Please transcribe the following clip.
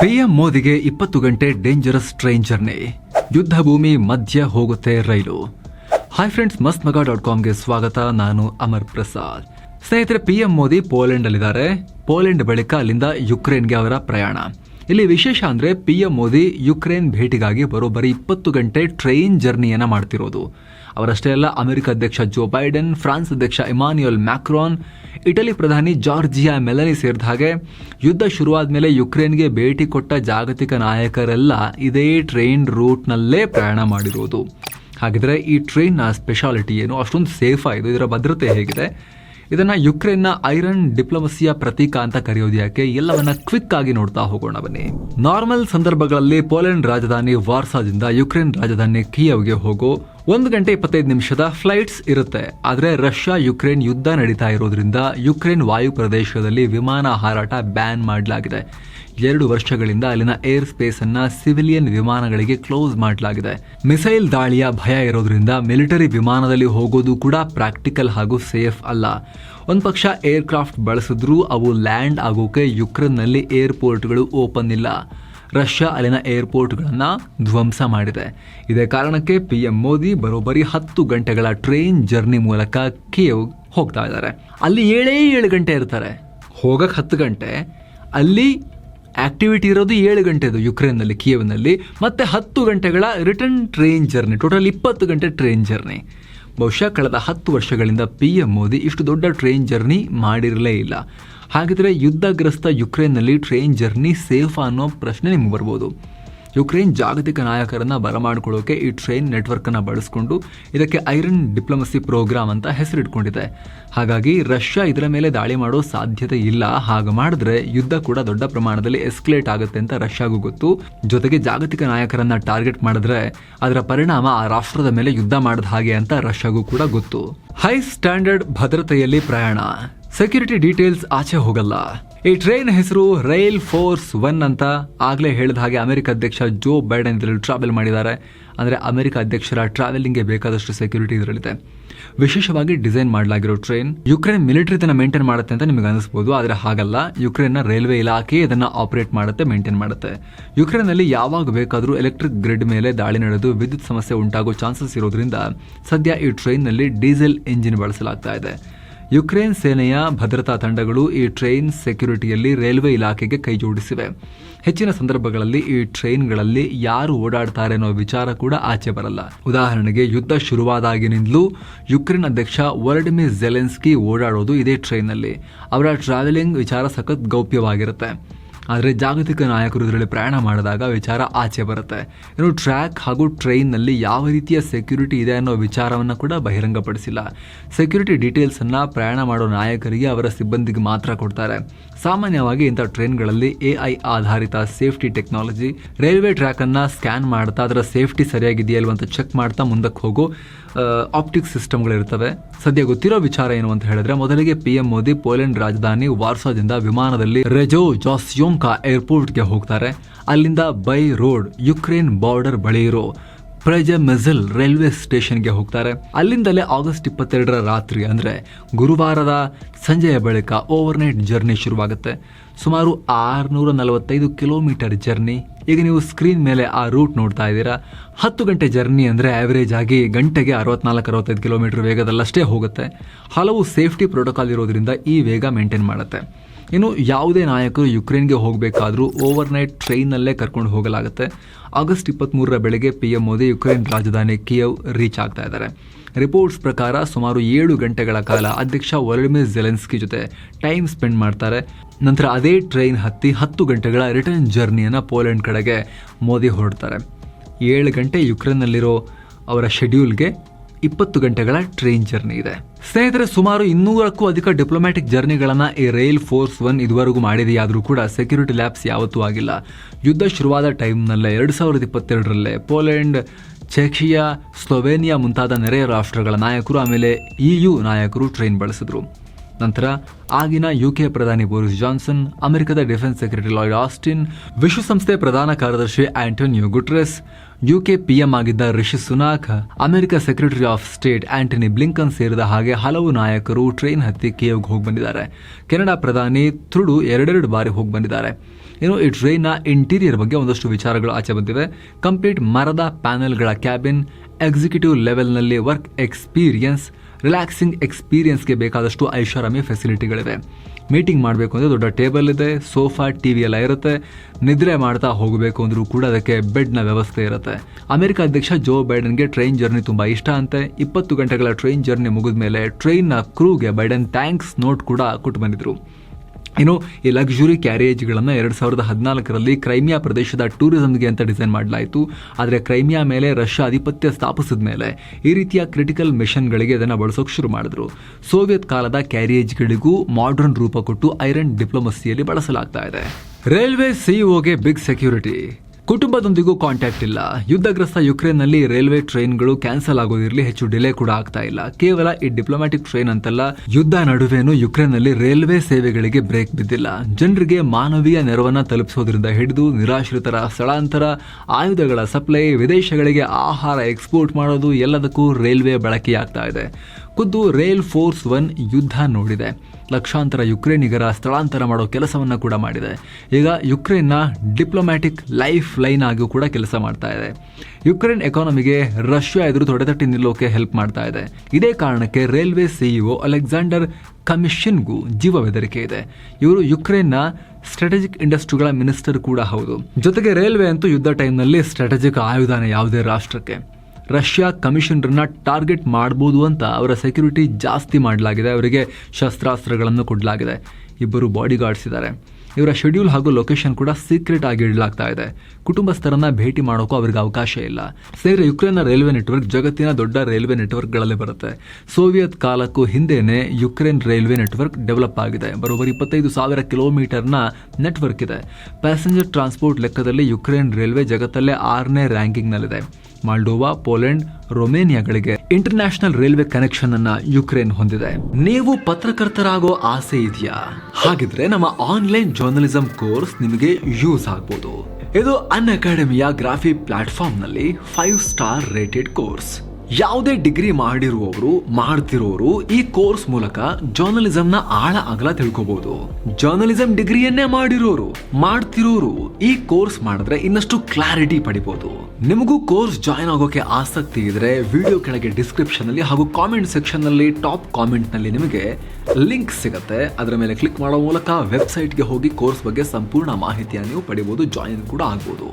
PM ಮೋದಿಗೆ ಇಪ್ಪತ್ತು ಗಂಟೆ ಡೇಂಜರಸ್ ಟ್ರೈನ್ ಜರ್ನಿ ಯುದ್ಧ ಭೂಮಿ ಮಧ್ಯ ಹೋಗುತ್ತೆ ರೈಲು. ಹಾಯ್ ಫ್ರೆಂಡ್ಸ್ ಮಸ್ತ್ ಮಗ ಡಾಟ್ ಕಾಮ್ಗೆ ಸ್ವಾಗತ. ನಾನು ಅಮರ್ ಪ್ರಸಾದ್. ಸ್ನೇಹಿತರೆ ಪಿಎಂ ಮೋದಿ ಪೋಲೆಂಡ್ ಅಲ್ಲಿದ್ದಾರೆ ಪೋಲೆಂಡ್ ಬಳಿಕ ಅಲ್ಲಿಂದ ಯುಕ್ರೇನ್ಗೆ ಅವರ ಪ್ರಯಾಣ. ಇಲ್ಲಿ ವಿಶೇಷ ಅಂದ್ರೆ ಪಿಎಂ ಮೋದಿ ಯುಕ್ರೇನ್ ಭೇಟಿಗಾಗಿ ಬರೋಬ್ಬರಿ ಇಪ್ಪತ್ತು ಗಂಟೆ ಟ್ರೈನ್ ಜರ್ನಿಯನ್ನು ಮಾಡ್ತಿರೋದು. ಅವರಷ್ಟೇ ಅಲ್ಲ, ಅಮೆರಿಕ ಅಧ್ಯಕ್ಷ ಜೋ ಬೈಡನ್, ಫ್ರಾನ್ಸ್ ಅಧ್ಯಕ್ಷ ಇಮಾನ್ಯುಯಲ್ ಮ್ಯಾಕ್ರಾನ್, ಇಟಲಿ ಪ್ರಧಾನಿ ಜಾರ್ಜಿಯಾ ಮೆಲನಿ ಸೇರಿದ ಹಾಗೆ ಯುದ್ಧ ಶುರುವಾದ ಮೇಲೆ ಯುಕ್ರೇನ್ಗೆ ಭೇಟಿ ಕೊಟ್ಟ ಜಾಗತಿಕ ನಾಯಕರೆಲ್ಲ ಇದೇ ಟ್ರೈನ್ ರೂಟ್ನಲ್ಲೇ ಪ್ರಯಾಣ ಮಾಡಿರೋದು. ಹಾಗಿದ್ರೆ ಈ ಟ್ರೈನ್ನ ಸ್ಪೆಷಾಲಿಟಿ ಏನು? ಅಷ್ಟೊಂದು ಸೇಫ್ ಇದರ ಭದ್ರತೆ ಹೇಗಿದೆ? ಇದನ್ನ ಯುಕ್ರೇನ್ನ ಐರನ್ ಡಿಪ್ಲೊಮಸಿಯ ಪ್ರತೀಕ ಅಂತ ಕರೆಯೋದು ಯಾಕೆ? ಎಲ್ಲವನ್ನ ಕ್ವಿಕ್ ಆಗಿ ನೋಡ್ತಾ ಹೋಗೋಣ ಬನ್ನಿ. ನಾರ್ಮಲ್ ಸಂದರ್ಭಗಳಲ್ಲಿ ಪೋಲೆಂಡ್ ರಾಜಧಾನಿ ವಾರ್ಸಾದಿಂದ ಯುಕ್ರೇನ್ ರಾಜಧಾನಿ ಕಿಯವ್ಗೆ ಹೋಗೋ. ಒಂದು ಗಂಟೆ ಇಪ್ಪತ್ತೈದು ನಿಮಿಷದ ಫ್ಲೈಟ್ಸ್ ಇರುತ್ತೆ. ಆದರೆ ರಷ್ಯಾ ಯುಕ್ರೇನ್ ಯುದ್ಧ ನಡೀತಾ ಇರೋದ್ರಿಂದ ಯುಕ್ರೇನ್ ವಾಯು ಪ್ರದೇಶದಲ್ಲಿ ವಿಮಾನ ಹಾರಾಟ ಬ್ಯಾನ್ ಮಾಡಲಾಗಿದೆ. ಎರಡು ವರ್ಷಗಳಿಂದ ಅಲ್ಲಿನ ಏರ್ ಸ್ಪೇಸ್ ಅನ್ನ ಸಿವಿಲಿಯನ್ ವಿಮಾನಗಳಿಗೆ ಕ್ಲೋಸ್ ಮಾಡಲಾಗಿದೆ. ಮಿಸೈಲ್ ದಾಳಿಯ ಭಯ ಇರೋದ್ರಿಂದ ಮಿಲಿಟರಿ ವಿಮಾನದಲ್ಲಿ ಹೋಗೋದು ಕೂಡ ಪ್ರಾಕ್ಟಿಕಲ್ ಹಾಗೂ ಸೇಫ್ ಅಲ್ಲ. ಒಂದು ಪಕ್ಷ ಏರ್ಕ್ರಾಫ್ಟ್ ಬಳಸಿದ್ರೂ ಅವು ಲ್ಯಾಂಡ್ ಆಗೋಕೆ ಯುಕ್ರೇನ್ನಲ್ಲಿ ಏರ್ಪೋರ್ಟ್ಗಳು ಓಪನ್ ಇಲ್ಲ. ರಷ್ಯಾ ಅಲ್ಲಿನ ಏರ್ಪೋರ್ಟ್ಗಳನ್ನು ಧ್ವಂಸ ಮಾಡಿದೆ. ಇದೇ ಕಾರಣಕ್ಕೆ ಪಿ ಎಂ ಮೋದಿ ಬರೋಬ್ಬರಿ ಹತ್ತು ಗಂಟೆಗಳ ಟ್ರೈನ್ ಜರ್ನಿ ಮೂಲಕ ಕಿಯವ್ ಹೋಗ್ತಾ ಇದ್ದಾರೆ. ಅಲ್ಲಿ ಏಳೇ ಏಳು ಗಂಟೆ ಇರ್ತಾರೆ. ಹೋಗಕ್ಕೆ ಹತ್ತು ಗಂಟೆ. ಅಲ್ಲಿ ಆಕ್ಟಿವಿಟಿ ಇರೋದು ಏಳು ಗಂಟೆದು ಯುಕ್ರೇನ್ನಲ್ಲಿ, ಕಿಯವ್ನಲ್ಲಿ. ಮತ್ತೆ ಹತ್ತು ಗಂಟೆಗಳ ರಿಟರ್ನ್ ಟ್ರೈನ್ ಜರ್ನಿ, ಟೋಟಲ್ ಇಪ್ಪತ್ತು ಗಂಟೆ ಟ್ರೈನ್ ಜರ್ನಿ. ಬಹುಶಃ ಕಳೆದ ಹತ್ತು ವರ್ಷಗಳಿಂದ ಪಿ ಎಂ ಮೋದಿ ಇಷ್ಟು ದೊಡ್ಡ ಟ್ರೈನ್ ಜರ್ನಿ ಮಾಡಿರಲೇ ಇಲ್ಲ. ಹಾಗಿದ್ರೆ ಯುದ್ಧಗ್ರಸ್ತ ಯುಕ್ರೇನ್ನಲ್ಲಿ ಟ್ರೈನ್ ಜರ್ನಿ ಸೇಫ್ ಅನ್ನೋ ಪ್ರಶ್ನೆ ನಿಮ್ಗೆ ಬರ್ಬೋದು. ಯುಕ್ರೇನ್ ಜಾಗತಿಕ ನಾಯಕರನ್ನ ಬರಮಾಡಿಕೊಳ್ಳೋಕೆ ಈ ಟ್ರೈನ್ ನೆಟ್ವರ್ಕನ್ನು ಬಳಸಿಕೊಂಡು ಇದಕ್ಕೆ ಐರನ್ ಡಿಪ್ಲೊಮಸಿ ಪ್ರೋಗ್ರಾಮ್ ಅಂತ ಹೆಸರಿಟ್ಕೊಂಡಿದೆ. ಹಾಗಾಗಿ ರಷ್ಯಾ ಇದರ ಮೇಲೆ ದಾಳಿ ಮಾಡೋ ಸಾಧ್ಯತೆ ಇಲ್ಲ. ಹಾಗೆ ಮಾಡಿದ್ರೆ ಯುದ್ಧ ಕೂಡ ದೊಡ್ಡ ಪ್ರಮಾಣದಲ್ಲಿ ಎಸ್ಕಲೇಟ್ ಆಗುತ್ತೆ ಅಂತ ರಷ್ಯಾಗೂ ಗೊತ್ತು. ಜೊತೆಗೆ ಜಾಗತಿಕ ನಾಯಕರನ್ನ ಟಾರ್ಗೆಟ್ ಮಾಡಿದ್ರೆ ಅದರ ಪರಿಣಾಮ ಆ ರಾಷ್ಟ್ರದ ಮೇಲೆ ಯುದ್ಧ ಮಾಡಿದ ಹಾಗೆ ಅಂತ ರಷ್ಯಾಗೂ ಕೂಡ ಗೊತ್ತು. ಹೈ ಸ್ಟ್ಯಾಂಡರ್ಡ್ ಭದ್ರತೆಯಲ್ಲಿ ಪ್ರಯಾಣ. ಸೆಕ್ಯೂರಿಟಿ ಡೀಟೇಲ್ಸ್ ಆಚೆ ಹೋಗಲ್ಲ. ಈ ಟ್ರೈನ್ ಹೆಸರು ರೈಲ್ ಫೋರ್ಸ್ ಒನ್ ಅಂತ ಆಗಲೇ ಹೇಳಿದ ಹಾಗೆ ಅಮೆರಿಕ ಅಧ್ಯಕ್ಷ ಜೋ ಬೈಡನ್ ಇದರಲ್ಲಿ ಟ್ರಾವೆಲ್ ಮಾಡಿದ್ದಾರೆ. ಅಂದರೆ ಅಮೆರಿಕ ಅಧ್ಯಕ್ಷರ ಟ್ರಾವೆಲಿಂಗ್ಗೆ ಬೇಕಾದಷ್ಟು ಸೆಕ್ಯೂರಿಟಿ ಇದರಲ್ಲಿದೆ. ವಿಶೇಷವಾಗಿ ಡಿಸೈನ್ ಮಾಡಲಾಗಿರೋ ಟ್ರೈನ್ ಯುಕ್ರೇನ್ ಮಿಲಿಟರಿ ಇದನ್ನು ಮೇಂಟೈನ್ ಮಾಡುತ್ತೆ ಅಂತ ನಿಮಗೆ ಅನಿಸ್ಬೋದು. ಆದರೆ ಹಾಗಲ್ಲ. ಯುಕ್ರೇನ್ನ ರೈಲ್ವೆ ಇಲಾಖೆ ಇದನ್ನು ಆಪರೇಟ್ ಮಾಡುತ್ತೆ ಮೇಂಟೈನ್ ಮಾಡುತ್ತೆ. ಯುಕ್ರೇನ್ನಲ್ಲಿ ಯಾವಾಗ ಬೇಕಾದರೂ ಎಲೆಕ್ಟ್ರಿಕ್ ಗ್ರಿಡ್ ಮೇಲೆ ದಾಳಿ ನಡೆದು ವಿದ್ಯುತ್ ಸಮಸ್ಯೆ ಉಂಟಾಗೋ ಚಾನ್ಸಸ್ ಇರೋದ್ರಿಂದ ಸದ್ಯ ಈ ಟ್ರೈನ್ನಲ್ಲಿ ಡೀಸೆಲ್ ಎಂಜಿನ್ ಬಳಸಲಾಗ್ತಾ ಇದೆ. ಯುಕ್ರೇನ್ ಸೇನೆಯ ಭದ್ರತಾ ತಂಡಗಳು ಈ ಟ್ರೈನ್ ಸೆಕ್ಯುರಿಟಿಯಲ್ಲಿ ರೈಲ್ವೆ ಇಲಾಖೆಗೆ ಕೈಜೋಡಿಸಿವೆ. ಹೆಚ್ಚಿನ ಸಂದರ್ಭಗಳಲ್ಲಿ ಈ ಟ್ರೈನ್ಗಳಲ್ಲಿ ಯಾರು ಓಡಾಡ್ತಾರೆ ಅನ್ನೋ ವಿಚಾರ ಕೂಡ ಆಚೆ ಬರಲ್ಲ. ಉದಾಹರಣೆಗೆ ಯುದ್ಧ ಶುರುವಾದಾಗಿನಿಂದಲೂ ಯುಕ್ರೇನ್ ಅಧ್ಯಕ್ಷ ವರ್ಡಿಮಿರ್ ಜೆಲೆನ್ಸ್ಕಿ ಓಡಾಡೋದು ಇದೇ ಟ್ರೈನ್ನಲ್ಲಿ. ಅವರ ಟ್ರಾವೆಲಿಂಗ್ ವಿಚಾರ ಸಖತ್ ಗೌಪ್ಯವಾಗಿರುತ್ತೆ. ಆದರೆ ಜಾಗತಿಕ ನಾಯಕರು ಇದರಲ್ಲಿ ಪ್ರಯಾಣ ಮಾಡಿದಾಗ ವಿಚಾರ ಆಚೆ ಬರುತ್ತೆ. ಇನ್ನು ಟ್ರ್ಯಾಕ್ ಹಾಗೂ ಟ್ರೈನ್ನಲ್ಲಿ ಯಾವ ರೀತಿಯ ಸೆಕ್ಯೂರಿಟಿ ಇದೆ ಅನ್ನೋ ವಿಚಾರವನ್ನು ಕೂಡ ಬಹಿರಂಗಪಡಿಸಿಲ್ಲ. ಸೆಕ್ಯೂರಿಟಿ ಡೀಟೇಲ್ಸನ್ನು ಪ್ರಯಾಣ ಮಾಡೋ ನಾಯಕರಿಗೆ ಅವರ ಸಿಬ್ಬಂದಿಗೆ ಮಾತ್ರ ಕೊಡ್ತಾರೆ. ಸಾಮಾನ್ಯವಾಗಿ ಇಂಥ ಟ್ರೈನ್ಗಳಲ್ಲಿ ಎ ಐ ಆಧಾರಿತ ಸೇಫ್ಟಿ ಟೆಕ್ನಾಲಜಿ, ರೈಲ್ವೆ ಟ್ರ್ಯಾಕನ್ನು ಸ್ಕ್ಯಾನ್ ಮಾಡ್ತಾ ಅದರ ಸೇಫ್ಟಿ ಸರಿಯಾಗಿದೆಯಲ್ವ ಅಂತ ಚೆಕ್ ಮಾಡ್ತಾ ಮುಂದಕ್ಕೆ ಹೋಗೋ. ಆಪ್ಟಿಕ್ ಸಿಸ್ಟಮ್ಗಳಿರ್ತವೆ ಸದ್ಯ ಗೊತ್ತಿರೋ ವಿಚಾರ ಏನು ಅಂತ ಹೇಳಿದ್ರೆ, ಮೊದಲಿಗೆ ಪಿ ಎಂ ಮೋದಿ ಪೋಲೆಂಡ್ ರಾಜಧಾನಿ ವಾರ್ಸಾದಿಂದ ವಿಮಾನದಲ್ಲಿ ರೆಜೋ ಜಾಸ್ಯೋಂಕಾ ಏರ್ಪೋರ್ಟ್ಗೆ ಹೋಗ್ತಾರೆ. ಅಲ್ಲಿಂದ ಬೈ ರೋಡ್ ಯುಕ್ರೇನ್ ಬಾರ್ಡರ್ ಬಳಿ ಇರೋ ಪ್ರಜಮೆಜಲ್ ರೈಲ್ವೆ ಸ್ಟೇಷನ್ಗೆ ಹೋಗ್ತಾರೆ. ಅಲ್ಲಿಂದಲೇ ಆಗಸ್ಟ್ ಇಪ್ಪತ್ತೆರಡರ ರಾತ್ರಿ ಅಂದರೆ ಗುರುವಾರದ ಸಂಜೆಯ ಬಳಿಕ ಓವರ್ನೈಟ್ ಜರ್ನಿ ಶುರುವಾಗುತ್ತೆ. ಸುಮಾರು ಆರುನೂರ ನಲವತ್ತೈದು ಕಿಲೋಮೀಟರ್ ಜರ್ನಿ ಈಗ ನೀವು ಸ್ಕ್ರೀನ್ ಮೇಲೆ ಆ ರೂಟ್ ನೋಡ್ತಾ ಇದ್ದೀರಾ. ಹತ್ತು ಗಂಟೆ ಜರ್ನಿ ಅಂದರೆ ಆವರೇಜ್ ಆಗಿ ಗಂಟೆಗೆ ಅರವತ್ನಾಲ್ಕು, ಅರವತ್ತೈದು ಕಿಲೋಮೀಟರ್ ವೇಗದಲ್ಲಷ್ಟೇ ಹೋಗುತ್ತೆ. ಹಲವು ಸೇಫ್ಟಿ ಪ್ರೋಟೋಕಾಲ್ ಇರೋದ್ರಿಂದ ಈ ವೇಗ ಮೇಂಟೈನ್ ಮಾಡುತ್ತೆ. ಇನ್ನು ಯಾವುದೇ ನಾಯಕರು ಯುಕ್ರೇನ್ಗೆ ಹೋಗಬೇಕಾದ್ರೂ ಓವರ್ನೈಟ್ ಟ್ರೈನಲ್ಲೇ ಕರ್ಕೊಂಡು ಹೋಗಲಾಗುತ್ತೆ. ಆಗಸ್ಟ್ ಇಪ್ಪತ್ತ್ಮೂರರ ಬೆಳಗ್ಗೆ ಪಿ ಎಂ ಮೋದಿ ಯುಕ್ರೇನ್ ರಾಜಧಾನಿ ಕಿಯವ್ ರೀಚ್ ಆಗ್ತಾ ಇದ್ದಾರೆ. ರಿಪೋರ್ಟ್ಸ್ ಪ್ರಕಾರ ಸುಮಾರು ಏಳು ಗಂಟೆಗಳ ಕಾಲ ಅಧ್ಯಕ್ಷ ವೊಲಡಿಮಿರ್ ಜೆಲೆನ್ಸ್ಕಿ ಜೊತೆ ಟೈಮ್ ಸ್ಪೆಂಡ್ ಮಾಡ್ತಾರೆ. ನಂತರ ಅದೇ ಟ್ರೈನ್ ಹತ್ತಿ ಹತ್ತು ಗಂಟೆಗಳ ರಿಟರ್ನ್ ಜರ್ನಿಯನ್ನು ಪೋಲೆಂಡ್ ಕಡೆಗೆ ಮೋದಿ ಹೊರಡ್ತಾರೆ. ಏಳು ಗಂಟೆ ಯುಕ್ರೇನ್ನಲ್ಲಿರೋ ಅವರ ಶೆಡ್ಯೂಲ್ಗೆ ಇಪ್ಪತ್ತು ಗಂಟೆಗಳ ಟ್ರೈನ್ ಜರ್ನಿ ಇದೆ. ಸ್ನೇಹಿತರೆ, ಸುಮಾರು ಇನ್ನೂರಕ್ಕೂ ಅಧಿಕ ಡಿಪ್ಲೊಮ್ಯಾಟಿಕ್ ಜರ್ನಿಗಳನ್ನ ಈ ರೈಲ್ ಫೋರ್ಸ್ ಒನ್ ಇದುವರೆಗೂ ಮಾಡಿದೆಯಾದರೂ ಕೂಡ ಸೆಕ್ಯೂರಿಟಿ ಲ್ಯಾಬ್ಸ್ ಯಾವತ್ತೂ ಆಗಿಲ್ಲ. ಯುದ್ಧ ಶುರುವಾದ ಟೈಮ್ನಲ್ಲೇ ಎರಡು ಸಾವಿರದ ಇಪ್ಪತ್ತೆರಡರಲ್ಲೇ ಪೋಲೆಂಡ್ ಚೆಕಿಯಾ, ಸ್ಲೋವೇನಿಯಾ ಮುಂತಾದ ನೆರೆಯ ರಾಷ್ಟ್ರಗಳ ನಾಯಕರು, ಆಮೇಲೆ ಇ ಯು ನಾಯಕರು ಟ್ರೈನ್ ಬಳಸಿದ್ರು. ನಂತರ ಆಗಿನ ಯುಕೆ ಪ್ರಧಾನಿ ಬೋರಿಸ್ ಜಾನ್ಸನ್, ಅಮೆರಿಕದ ಡಿಫೆನ್ಸ್ ಸೆಕ್ರೆಟರಿ ಲಾಯ್ಡ್ ಆಸ್ಟಿನ್, ವಿಶ್ವಸಂಸ್ಥೆ ಪ್ರಧಾನ ಕಾರ್ಯದರ್ಶಿ ಆಂಟೋನಿಯೋ ಗುಟ್ರೆಸ್, ಯುಕೆ ಪಿಎಂ ಆಗಿದ್ದ Rishi Sunak, America secretary of state Antony Blinken ಸೇರಿದ ಹಾಗೆ ಹಲವು ನಾಯಕರು ಟ್ರೈನ್ ಹತ್ತಿ ಕಿಯೋಗ್ ಹೋಗಿ ಬಂದಿದ್ದಾರೆ. ಕೆನಡಾ ಪ್ರಧಾನಿ ಥ್ರುಡು ಎರಡೆರಡು ಬಾರಿ ಹೋಗಿ ಬಂದಿದ್ದಾರೆ. ಇನ್ನು ಈ ಟ್ರೈನ್ನ ಇಂಟೀರಿಯರ್ ಬಗ್ಗೆ ಒಂದಷ್ಟು ವಿಚಾರಗಳು ಆಚೆ ಬಂದಿವೆ. ಕಂಪ್ಲೀಟ್ ಮರದ ಪ್ಯಾನೆಲ್ಗಳ ಕ್ಯಾಬಿನ್, ಎಕ್ಸಿಕ್ಯೂಟಿವ್ ಲೆವೆಲ್ನಲ್ಲಿ ವರ್ಕ್ ಎಕ್ಸ್ಪೀರಿಯನ್ಸ್, ರಿಲ್ಯಾಕ್ಸಿಂಗ್ ಎಕ್ಸ್ಪೀರಿಯನ್ಸ್ಗೆ ಬೇಕಾದಷ್ಟು ಐಷಾರಾಮಿ ಫೆಸಿಲಿಟಿಗಳಿವೆ. ಮೀಟಿಂಗ್ ಮಾಡಬೇಕು ಅಂದರೆ ದೊಡ್ಡ ಟೇಬಲ್ ಇದೆ, ಸೋಫಾ ಟಿ ವಿ ಎಲ್ಲ ಇರುತ್ತೆ. ನಿದ್ರೆ ಮಾಡ್ತಾ ಹೋಗಬೇಕು ಅಂದರೂ ಕೂಡ ಅದಕ್ಕೆ ಬೆಡ್ನ ವ್ಯವಸ್ಥೆ ಇರುತ್ತೆ. ಅಮೆರಿಕ ಅಧ್ಯಕ್ಷ ಜೋ ಬೈಡನ್ಗೆ ಟ್ರೈನ್ ಜರ್ನಿ ತುಂಬ ಇಷ್ಟ ಅಂತೆ. ಇಪ್ಪತ್ತು ಗಂಟೆಗಳ ಟ್ರೈನ್ ಜರ್ನಿ ಮುಗಿದ ಮೇಲೆ ಟ್ರೈನ್ನ ಕ್ರೂಗೆ ಬೈಡನ್ ಥ್ಯಾಂಕ್ಸ್ ನೋಟ್ ಕೂಡ ಕೊಟ್ಟು ಬಂದಿದ್ರು. ಇನ್ನು ಈ ಲಕ್ಸುರಿ ಕ್ಯಾರೇಜ್ಗಳನ್ನು ಎರಡು ಸಾವಿರದ ಹದಿನಾಲ್ಕರಲ್ಲಿ ಕ್ರೈಮಿಯಾ ಪ್ರದೇಶದ ಟೂರಿಸಂಗೆ ಅಂತ ಡಿಸೈನ್ ಮಾಡಲಾಯಿತು. ಆದರೆ ಕ್ರೈಮಿಯಾ ಮೇಲೆ ರಷ್ಯಾ ಆಧಿಪತ್ಯ ಸ್ಥಾಪಿಸಿದ ಮೇಲೆ ಈ ರೀತಿಯ ಕ್ರಿಟಿಕಲ್ ಮಿಷನ್ಗಳಿಗೆ ಇದನ್ನು ಬಳಸೋಕೆ ಶುರು ಮಾಡಿದ್ರು. ಸೋವಿಯತ್ ಕಾಲದ ಕ್ಯಾರಿಯೇಜ್ಗಳಿಗೂ ಮಾಡರ್ನ್ ರೂಪ ಕೊಟ್ಟು ಐರನ್ ಡಿಪ್ಲೊಮಸಿಯಲ್ಲಿ ಬಳಸಲಾಗ್ತಾ ಇದೆ. ರೈಲ್ವೆ ಸಿಇಒಗೆ ಬಿಗ್ ಸೆಕ್ಯೂರಿಟಿ ಕುಟುಂಬದೊಂದಿಗೂ ಕಾಂಟ್ಯಾಕ್ಟ್ ಇಲ್ಲ. ಯುದ್ಧಗ್ರಸ್ತ ಯುಕ್ರೇನ್ನಲ್ಲಿ ರೈಲ್ವೆ ಟ್ರೈನ್ಗಳು ಕ್ಯಾನ್ಸಲ್ ಆಗೋದಿರಲಿ ಹೆಚ್ಚು ಡಿಲೇ ಕೂಡ ಆಗ್ತಾ ಇಲ್ಲ. ಕೇವಲ ಈ ಡಿಪ್ಲೊಮ್ಯಾಟಿಕ್ ಟ್ರೈನ್ ಅಂತಲ್ಲ, ಯುದ್ಧ ನಡುವೆನೂ ಯುಕ್ರೇನ್ನಲ್ಲಿ ರೈಲ್ವೆ ಸೇವೆಗಳಿಗೆ ಬ್ರೇಕ್ ಬಿದ್ದಿಲ್ಲ. ಜನರಿಗೆ ಮಾನವೀಯ ನೆರವನ್ನ ತಲುಪಿಸೋದ್ರಿಂದ ಹಿಡಿದು ನಿರಾಶ್ರಿತರ ಸ್ಥಳಾಂತರ, ಆಯುಧಗಳ ಸಪ್ಲೈ ವಿದೇಶಗಳಿಗೆ ಆಹಾರ ಎಕ್ಸ್ಪೋರ್ಟ್ ಮಾಡೋದು ಎಲ್ಲದಕ್ಕೂ ರೈಲ್ವೆ ಬಳಕೆಯಾಗ್ತಾ ಇದೆ. ಖುದ್ದು ರೈಲ್ ಫೋರ್ಸ್ ಒನ್ ಯುದ್ಧ ನೋಡಿದೆ. ಲಕ್ಷಾಂತರ ಯುಕ್ರೇನಿಗರ ಸ್ಥಳಾಂತರ ಮಾಡೋ ಕೆಲಸವನ್ನು ಕೂಡ ಮಾಡಿದೆ. ಈಗ ಯುಕ್ರೇನ್ನ ಡಿಪ್ಲೊಮ್ಯಾಟಿಕ್ ಲೈಫ್ ಲೈನ್ ಆಗಿಯೂ ಕೂಡ ಕೆಲಸ ಮಾಡ್ತಾ ಇದೆ. ಯುಕ್ರೇನ್ ಎಕಾನಮಿಗೆ ರಷ್ಯಾ ಎದುರು ತೊಡೆತಟ್ಟಿ ನಿಲ್ಲೋಕೆ ಹೆಲ್ಪ್ ಮಾಡ್ತಾ ಇದೆ. ಇದೇ ಕಾರಣಕ್ಕೆ ರೈಲ್ವೆ ಸಿಇಒ ಅಲೆಕ್ಸಾಂಡರ್ ಕಮಿಷನ್ಗೂ ಜೀವ ಬೆದರಿಕೆ ಇದೆ. ಇವರು ಯುಕ್ರೇನ್ನ ಸ್ಟ್ರಾಟಜಿಕ್ ಇಂಡಸ್ಟ್ರಿಗಳ ಮಿನಿಸ್ಟರ್ ಕೂಡ ಹೌದು. ಜೊತೆಗೆ ರೈಲ್ವೆ ಅಂತೂ ಯುದ್ಧ ಟೈಮ್ನಲ್ಲಿ ಸ್ಟ್ರಾಟಜಿಕ್ ಆಯುಧಾನ ಯಾವುದೇ ರಾಷ್ಟ್ರಕ್ಕೆ. ರಷ್ಯಾ ಕಮಿಷನರ್ನ ಟಾರ್ಗೆಟ್ ಮಾಡ್ಬೋದು ಅಂತ ಅವರ ಸೆಕ್ಯೂರಿಟಿ ಜಾಸ್ತಿ ಮಾಡಲಾಗಿದೆ, ಅವರಿಗೆ ಶಸ್ತ್ರಾಸ್ತ್ರಗಳನ್ನು ಕೊಡಲಾಗಿದೆ, ಇಬ್ಬರು ಬಾಡಿಗಾರ್ಡ್ಸ್ ಇದ್ದಾರೆ ಇವರ ಶೆಡ್ಯೂಲ್ ಹಾಗೂ ಲೊಕೇಶನ್ ಕೂಡ ಸೀಕ್ರೆಟ್ ಆಗಿ ಇಡಲಾಗ್ತಾ ಇದೆ. ಕುಟುಂಬಸ್ಥರನ್ನ ಭೇಟಿ ಮಾಡೋಕ್ಕೂ ಅವ್ರಿಗೆ ಅವಕಾಶ ಇಲ್ಲ. ಸ್ನೇಹಿತರೆ ಯುಕ್ರೇನ್ನ ರೈಲ್ವೆ ನೆಟ್ವರ್ಕ್ ಜಗತ್ತಿನ ದೊಡ್ಡ ರೈಲ್ವೆ ನೆಟ್ವರ್ಕ್ಗಳಲ್ಲಿ ಬರುತ್ತೆ. ಸೋವಿಯತ್ ಕಾಲಕ್ಕೂ ಹಿಂದೆಯೇ ಯುಕ್ರೇನ್ ರೈಲ್ವೆ ನೆಟ್ವರ್ಕ್ ಡೆವಲಪ್ ಆಗಿದೆ. ಬರೋಬ್ಬರಿ ಇಪ್ಪತ್ತೈದು ಸಾವಿರ ಕಿಲೋಮೀಟರ್ನ ನೆಟ್ವರ್ಕ್ ಇದೆ. ಪ್ಯಾಸೆಂಜರ್ ಟ್ರಾನ್ಸ್ಪೋರ್ಟ್ ಲೆಕ್ಕದಲ್ಲಿ ಯುಕ್ರೇನ್ ರೈಲ್ವೆ ಜಗತ್ತಲ್ಲೇ ಆರನೇ ರ್ಯಾಂಕಿಂಗ್ನಲ್ಲಿದೆ. ಮಾಲ್ಡೋವಾ, ಪೋಲೆಂಡ್, ರೊಮೇನಿಯಾಗಳಿಗೆ ಇಂಟರ್ನ್ಯಾಷನಲ್ ರೈಲ್ವೆ ಕನೆಕ್ಷನ್ ಅನ್ನ ಯುಕ್ರೇನ್ ಹೊಂದಿದೆ. ನೀವು ಪತ್ರಕರ್ತರಾಗೋ ಆಸೆ ಇದೆಯಾ? ಹಾಗಿದ್ರೆ ನಮ್ಮ ಆನ್ಲೈನ್ ಜರ್ನಲಿಸಂ ಕೋರ್ಸ್ ನಿಮಗೆ ಯೂಸ್ ಆಗ್ಬೋದು. ಇದು ಅನ್ ಅಕಾಡೆಮಿಯ ಗ್ರಾಫಿ ಪ್ಲಾಟ್ಫಾರ್ಮ್ನಲ್ಲಿ ಫೈವ್ ಸ್ಟಾರ್ ರೇಟೆಡ್ ಕೋರ್ಸ್. ಯಾವುದೇ ಡಿಗ್ರಿ ಮಾಡಿರುವವರು, ಮಾಡ್ತಿರೋರು ಈ ಕೋರ್ಸ್ ಮೂಲಕ ಜರ್ನಲಿಸಂನ ಆಳ ಅಗಲ ತಿಳ್ಕೋಬಹುದು ಜರ್ನಲಿಸಂ ಡಿಗ್ರಿಯನ್ನೇ ಮಾಡಿರೋರು, ಮಾಡ್ತಿರೋರು ಈ ಕೋರ್ಸ್ ಮಾಡಿದ್ರೆ ಇನ್ನಷ್ಟು ಕ್ಲಾರಿಟಿ ಪಡಿಬಹುದು ನಿಮಗೂ ಕೋರ್ಸ್ ಜಾಯ್ನ್ ಆಗೋಕೆ ಆಸಕ್ತಿ ಇದ್ರೆ ವಿಡಿಯೋ ಕೆಳಗೆ ಡಿಸ್ಕ್ರಿಪ್ಷನ್ ಅಲ್ಲಿ ಹಾಗೂ ಕಾಮೆಂಟ್ ಸೆಕ್ಷನ್ನಲ್ಲಿ ಟಾಪ್ ಕಾಮೆಂಟ್ನಲ್ಲಿ ನಿಮಗೆ ಲಿಂಕ್ ಸಿಗುತ್ತೆ. ಅದರ ಮೇಲೆ ಕ್ಲಿಕ್ ಮಾಡೋ ಮೂಲಕ ವೆಬ್ಸೈಟ್ಗೆ ಹೋಗಿ ಕೋರ್ಸ್ ಬಗ್ಗೆ ಸಂಪೂರ್ಣ ಮಾಹಿತಿಯನ್ನು ನೀವು ಪಡಿಬೋದು ಜಾಯಿನ್ ಕೂಡ ಆಗ್ಬೋದು.